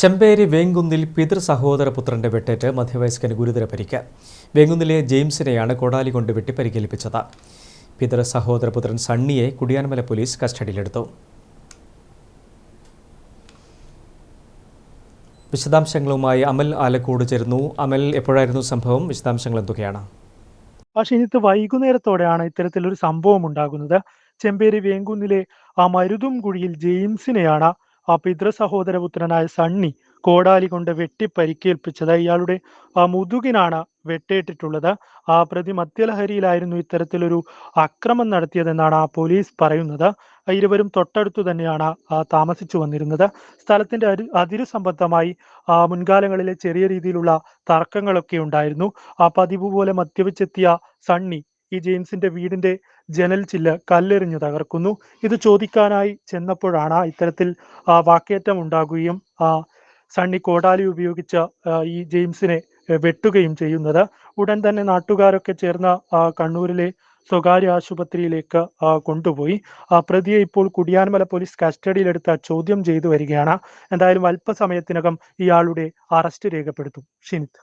ചെമ്പേരി വേങ്കുന്നിൽ പിതൃ സഹോദര പുത്രന്റെ വെട്ടേറ്റ് മധ്യവയസ്കന് ഗുരുതര പരിക്ക്. വേങ്കുന്നിലെ ജെയിംസിനെയാണ് കൊടാലി കൊണ്ട് വെട്ടി പരിക്കേൽപ്പിച്ചത് പിതൃ സഹോദര പുത്രൻ സണ്ണിയെ കുടിയാൻമല പോലീസ് കസ്റ്റഡിയിലെടുത്തു. വിശദാംശങ്ങളുമായി അമൽ ആലക്കോട് ചേരുന്നു. അമൽ എപ്പോഴായിരുന്നു സംഭവം? വിശദാംശങ്ങൾ എന്തൊക്കെയാണ്? പക്ഷെ ഇന്നത്തെ വൈകുന്നേരത്തോടെയാണ് ഇത്തരത്തിലൊരു സംഭവം ഉണ്ടാകുന്നത്. ചെമ്പേരി വേങ്കുന്നിലെ ആ മരുതും കുഴിയിൽ ജെയിംസിനെയാണ് ആ പിതൃ സഹോദരപുത്രനായ സണ്ണി കോടാലി കൊണ്ട് വെട്ടി പരിക്കേൽപ്പിച്ചത് ഇയാളുടെ ആ മുതുകിനാണ് വെട്ടേറ്റിട്ടുള്ളത്. ആ പ്രതി മദ്യലഹരിയിലായിരുന്നു ഇത്തരത്തിലൊരു അക്രമം നടത്തിയതെന്നാണ് ആ പോലീസ് പറയുന്നത്. ഇരുവരും തൊട്ടടുത്തു തന്നെയാണ് താമസിച്ചു വന്നിരുന്നത്. സ്ഥലത്തിന്റെ അതിരു സംബന്ധമായി മുൻകാലങ്ങളിലെ ചെറിയ രീതിയിലുള്ള തർക്കങ്ങളൊക്കെ ഉണ്ടായിരുന്നു. ആ പതിവ് പോലെ മദ്യപിച്ചെത്തിയ സണ്ണി ഈ ജെയിംസിന്റെ വീടിന്റെ ജനൽ ചില്ല് കല്ലെറിഞ്ഞു തകർക്കുന്നു. ഇത് ചോദിക്കാനായി ചെന്നപ്പോഴാണ് ഇത്തരത്തിൽ ആ വാക്കേറ്റം ഉണ്ടാകുകയും ആ സണ്ണി കോടാലി ഉപയോഗിച്ച ഈ ജെയിംസിനെ വെട്ടുകയും ചെയ്യുന്നത്. ഉടൻ തന്നെ നാട്ടുകാരൊക്കെ ചേർന്ന് കണ്ണൂരിലെ സ്വകാര്യ ആശുപത്രിയിലേക്ക് കൊണ്ടുപോയി. ആ പ്രതിയെ ഇപ്പോൾ കുടിയാൻമല പോലീസ് കസ്റ്റഡിയിലെടുത്ത് ചോദ്യം ചെയ്തു വരികയാണ്. എന്തായാലും അല്പസമയത്തിനകം ഇയാളുടെ അറസ്റ്റ് രേഖപ്പെടുത്തും. ഷിനിത്ത്